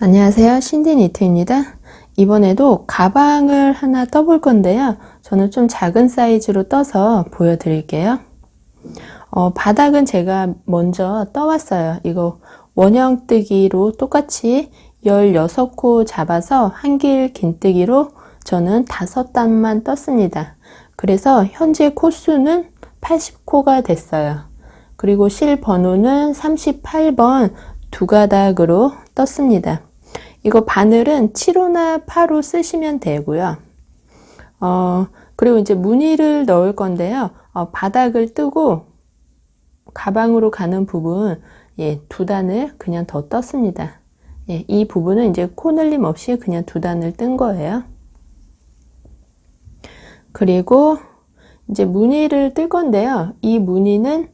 안녕하세요. 신디 니트입니다. 이번에도 가방을 하나 떠볼 건데요. 저는 좀 작은 사이즈로 떠서 보여드릴게요. 어, 바닥은 제가 먼저 떠왔어요. 이거 원형 뜨기로 똑같이 16코 잡아서 한길 긴뜨기로 저는 5단만 떴습니다. 그래서 현재 코수는 80코가 됐어요. 그리고 실 번호는 38번 두 가닥으로 떴습니다. 이거 바늘은 7호나 8호 쓰시면 되고요. 어, 그리고 이제 무늬를 넣을 건데요. 어, 바닥을 뜨고 가방으로 가는 부분, 예, 두 단을 그냥 더 떴습니다. 예, 이 부분은 이제 코늘림 없이 그냥 두 단을 뜬 거예요. 그리고 이제 무늬를 뜰 건데요. 이 무늬는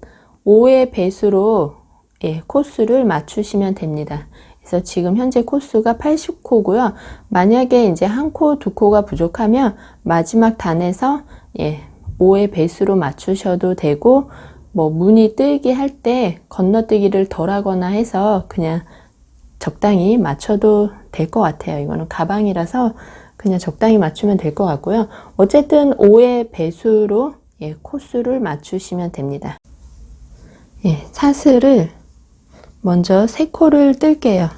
5의 배수로 예, 코스를 맞추시면 됩니다. 그래서 지금 현재 코스가 80코고요. 만약에 이제 한 코, 두 코가 부족하면 마지막 단에서 예, 5의 배수로 맞추셔도 되고 뭐 무늬 뜨기 할 때 건너뛰기를 덜 하거나 해서 그냥 적당히 맞춰도 될 것 같아요. 이거는 가방이라서 그냥 적당히 맞추면 될 것 같고요. 어쨌든 5의 배수로 예, 코스를 맞추시면 됩니다. 예, 사슬을 먼저 세 코를 뜰게요.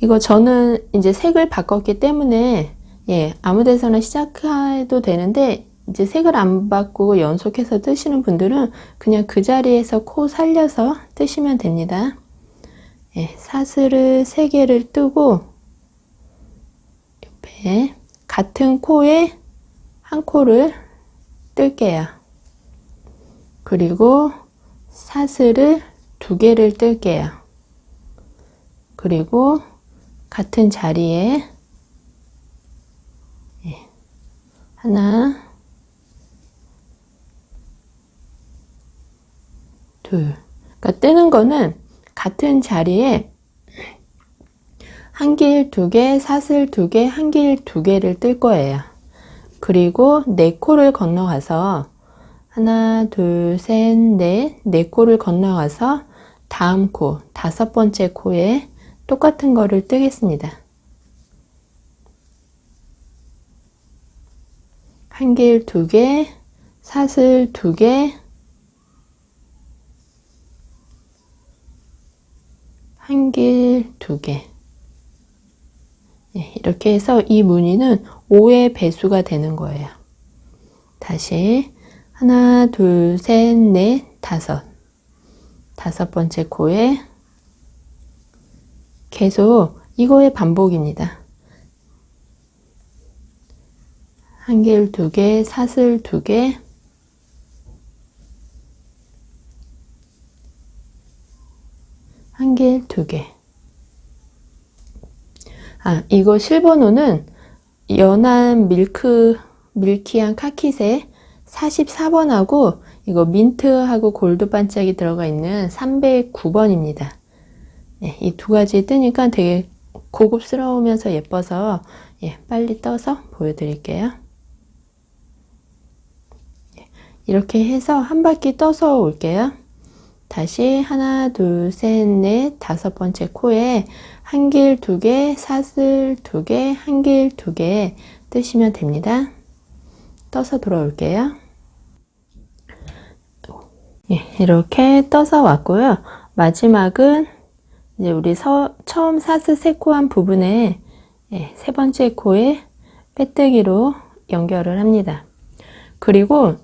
이거 저는 이제 색을 바꿨기 때문에 예, 아무 데서나 시작해도 되는데 이제 색을 안 바꾸고 연속해서 뜨시는 분들은 그냥 그 자리에서 코 살려서 뜨시면 됩니다. 예, 사슬을 세 개를 뜨고 옆에 같은 코에 한 코를 뜰게요. 그리고 사슬을 두 개를 뜰게요. 그리고 같은 자리에 예, 하나, 둘. 그러니까 뜨는 거는 같은 자리에 한길 두 개, 사슬 두 개, 한길 두 개를 뜰 거예요. 그리고 네 코를 건너가서 하나, 둘, 셋, 넷, 네 코를 건너가서 다음 코, 다섯 번째 코에 똑같은 거를 뜨겠습니다. 한길 두 개, 사슬 두 개, 한길 두 개. 예, 이렇게 해서 이 무늬는 5의 배수가 되는 거예요. 다시 하나, 둘, 셋, 넷, 다섯. 다섯 번째 코에 계속 이거의 반복입니다. 한길 두 개, 사슬 두 개, 한길 두 개. 아, 이거 실번호는 연한 밀크, 밀키한 카키색 44번하고 이거 민트하고 골드 반짝이 들어가 있는 309번입니다. 네, 이 두 가지 뜨니까 되게 고급스러우면서 예뻐서 예, 빨리 떠서 보여드릴게요. 예, 이렇게 해서 한 바퀴 떠서 올게요. 다시 하나, 둘, 셋, 넷, 다섯 번째 코에 한 길 두 개, 사슬 두 개, 한 길 두 개 뜨시면 됩니다. 떠서 돌아올게요. 예, 이렇게 떠서 왔고요. 마지막은 이제 우리 서, 처음 사슬 세코한 부분에 예, 세 번째 코에 빼뜨기로 연결을 합니다. 그리고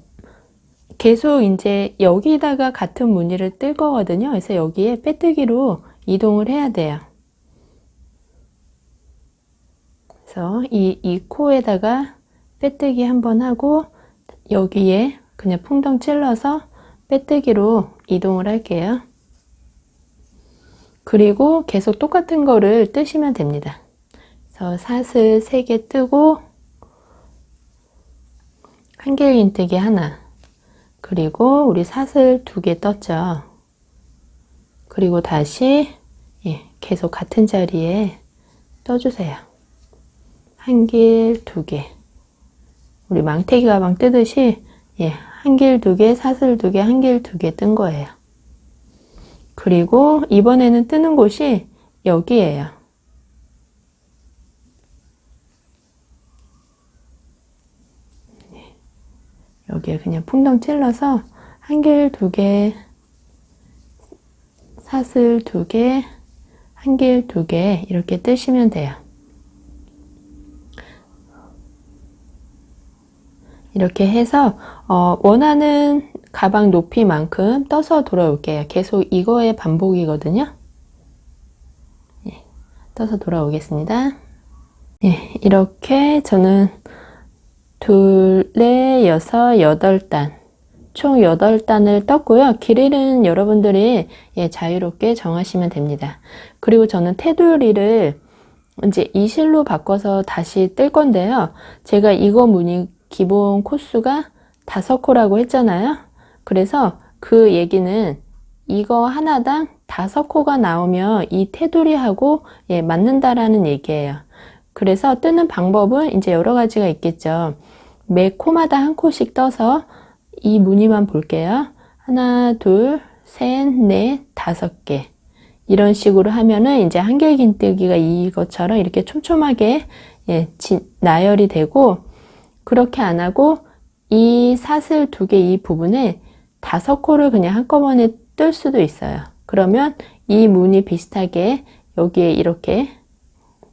계속 이제 여기다가 같은 무늬를 뜰 거거든요. 그래서 여기에 빼뜨기로 이동을 해야 돼요. 그래서 이, 이 코에다가 빼뜨기 한번 하고 여기에 그냥 풍덩 찔러서 빼뜨기로 이동을 할게요. 그리고 계속 똑같은 거를 뜨시면 됩니다. 그래서 사슬 3개 뜨고 한길 긴뜨기 하나 그리고 우리 사슬 2개 떴죠. 그리고 다시 예, 계속 같은 자리에 떠주세요. 한길 2개 우리 망태기 가방 뜨듯이 예, 한길 2개, 사슬 2개, 한길 2개 뜬 거예요. 그리고 이번에는 뜨는 곳이 여기에요. 여기에 그냥 풍덩 찔러서 한길 두 개, 사슬 두 개, 한길 두 개 이렇게 뜨시면 돼요. 이렇게 해서 어, 원하는 가방 높이만큼 떠서 돌아올게요. 계속 이거의 반복이거든요. 예, 떠서 돌아오겠습니다. 예, 이렇게 저는 둘, 넷, 여섯, 여덟 단, 총 여덟 단을 떴고요. 길이는 여러분들이 예, 자유롭게 정하시면 됩니다. 그리고 저는 테두리를 이제 이 실로 바꿔서 다시 뜰 건데요. 제가 이거 무늬 기본 코수가 다섯 코라고 했잖아요. 그래서 그 얘기는 이거 하나당 다섯 코가 나오면 이 테두리하고 예, 맞는다라는 얘기예요. 그래서 뜨는 방법은 이제 여러 가지가 있겠죠. 매 코마다 한 코씩 떠서 이 무늬만 볼게요. 하나, 둘, 셋, 넷, 다섯 개. 이런 식으로 하면은 이제 한길긴뜨기가 이것처럼 이렇게 촘촘하게 예, 진, 나열이 되고 그렇게 안 하고 이 사슬 두 개 이 부분에 다섯 코를 그냥 한꺼번에 뜰 수도 있어요. 그러면 이 무늬 비슷하게 여기에 이렇게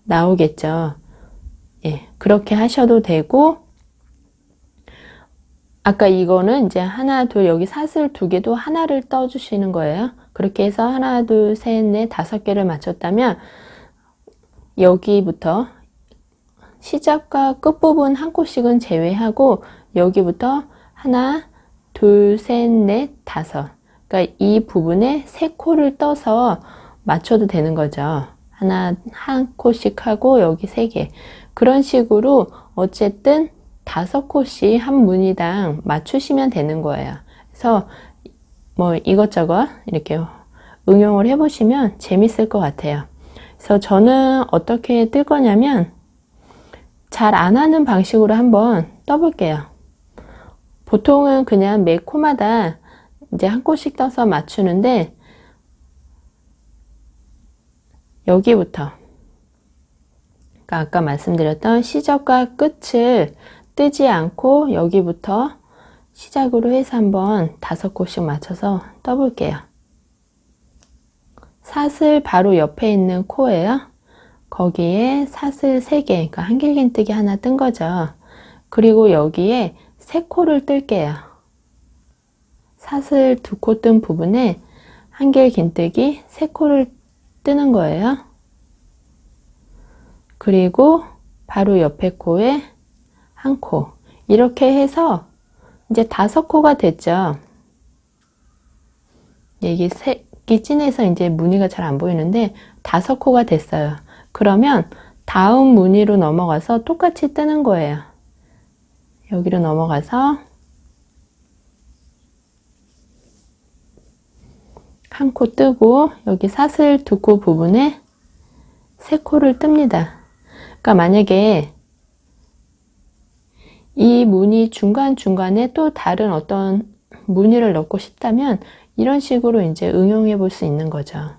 나오겠죠. 예, 그렇게 하셔도 되고, 아까 이거는 이제 하나, 둘, 여기 사슬 두 개도 하나를 떠주시는 거예요. 그렇게 해서 하나, 둘, 셋, 넷, 다섯 개를 맞췄다면, 여기부터 시작과 끝부분 한 코씩은 제외하고, 여기부터 하나, 둘, 셋, 넷, 다섯. 그러니까 이 부분에 세 코를 떠서 맞춰도 되는 거죠. 하나, 한 코씩 하고, 여기 세 개. 그런 식으로 어쨌든 다섯 코씩 한 무늬당 맞추시면 되는 거예요. 그래서 뭐 이것저것 이렇게 응용을 해보시면 재밌을 것 같아요. 그래서 저는 어떻게 뜰 거냐면 잘 안 하는 방식으로 한번 떠볼게요. 보통은 그냥 매 코마다 이제 한 코씩 떠서 맞추는데 여기부터 그러니까 아까 말씀드렸던 시작과 끝을 뜨지 않고 여기부터 시작으로 해서 한번 다섯 곳씩 맞춰서 떠볼게요. 사슬 바로 옆에 있는 코예요. 거기에 사슬 3개, 그러니까 한길긴뜨기 하나 뜬 거죠. 그리고 여기에 세 코를 뜰게요. 사슬 두코뜬 부분에 한길긴뜨기 세 코를 뜨는 거예요. 그리고 바로 옆에 코에 한 코. 이렇게 해서 이제 다섯 코가 됐죠. 이게 색이 진해서 이제 무늬가 잘 안 보이는데 다섯 코가 됐어요. 그러면 다음 무늬로 넘어가서 똑같이 뜨는 거예요. 여기로 넘어가서 한 코 뜨고 여기 사슬 두 코 부분에 세 코를 뜹니다. 그러니까 만약에 이 무늬 중간중간에 또 다른 어떤 무늬를 넣고 싶다면 이런 식으로 이제 응용해 볼 수 있는 거죠.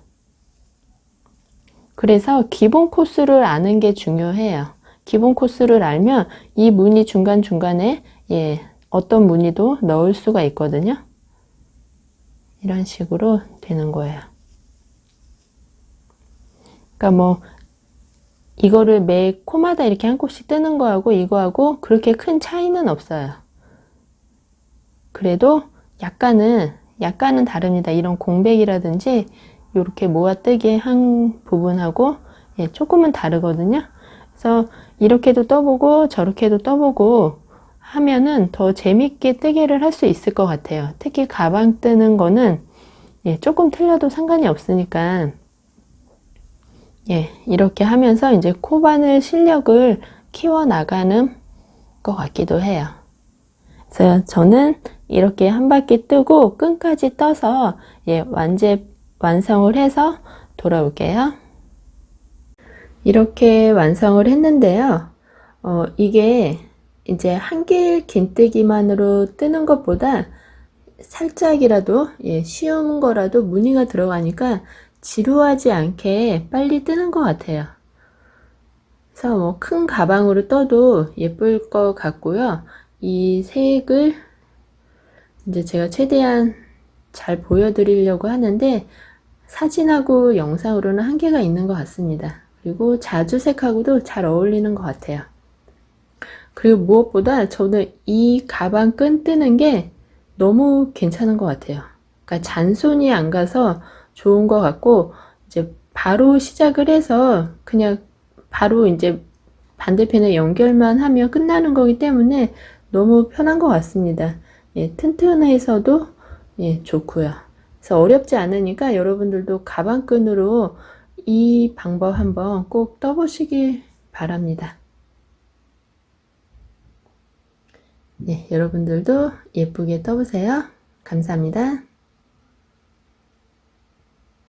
그래서 기본 코스를 아는 게 중요해요. 기본 코스를 알면 이 무늬 중간중간에 예, 어떤 무늬도 넣을 수가 있거든요. 이런 식으로 되는 거예요. 그러니까 뭐 이거를 매 코마다 이렇게 한 코씩 뜨는 거하고 이거하고 그렇게 큰 차이는 없어요. 그래도 약간은 약간은 다릅니다. 이런 공백이라든지 이렇게 모아뜨기 한 부분하고 예, 조금은 다르거든요. 그래서 이렇게도 떠보고 저렇게도 떠보고 하면은 더 재밌게 뜨개를 할 수 있을 것 같아요. 특히 가방 뜨는 거는 예, 조금 틀려도 상관이 없으니까 예, 이렇게 하면서 이제 코바늘 실력을 키워나가는 것 같기도 해요. 그래서 저는 이렇게 한 바퀴 뜨고 끈까지 떠서 예, 완제, 완성을 해서 돌아올게요. 이렇게 완성을 했는데요. 어, 이게 이제 한길 긴뜨기만으로 뜨는 것보다 살짝이라도 예, 쉬운 거라도 무늬가 들어가니까 지루하지 않게 빨리 뜨는 것 같아요. 그래서 뭐 큰 가방으로 떠도 예쁠 것 같고요. 이 색을 이제 제가 최대한 잘 보여드리려고 하는데 사진하고 영상으로는 한계가 있는 것 같습니다. 그리고 자주색하고도 잘 어울리는 것 같아요. 그리고 무엇보다 저는 이 가방 끈 뜨는 게 너무 괜찮은 것 같아요. 그러니까 잔손이 안 가서 좋은 것 같고 이제 바로 시작을 해서 그냥 바로 이제 반대편에 연결만 하면 끝나는 거기 때문에 너무 편한 것 같습니다. 예, 튼튼해서도 예, 좋고요. 그래서 어렵지 않으니까 여러분들도 가방끈으로 이 방법 한번 꼭 떠보시길 바랍니다. 네, 여러분들도 예쁘게 떠보세요. 감사합니다.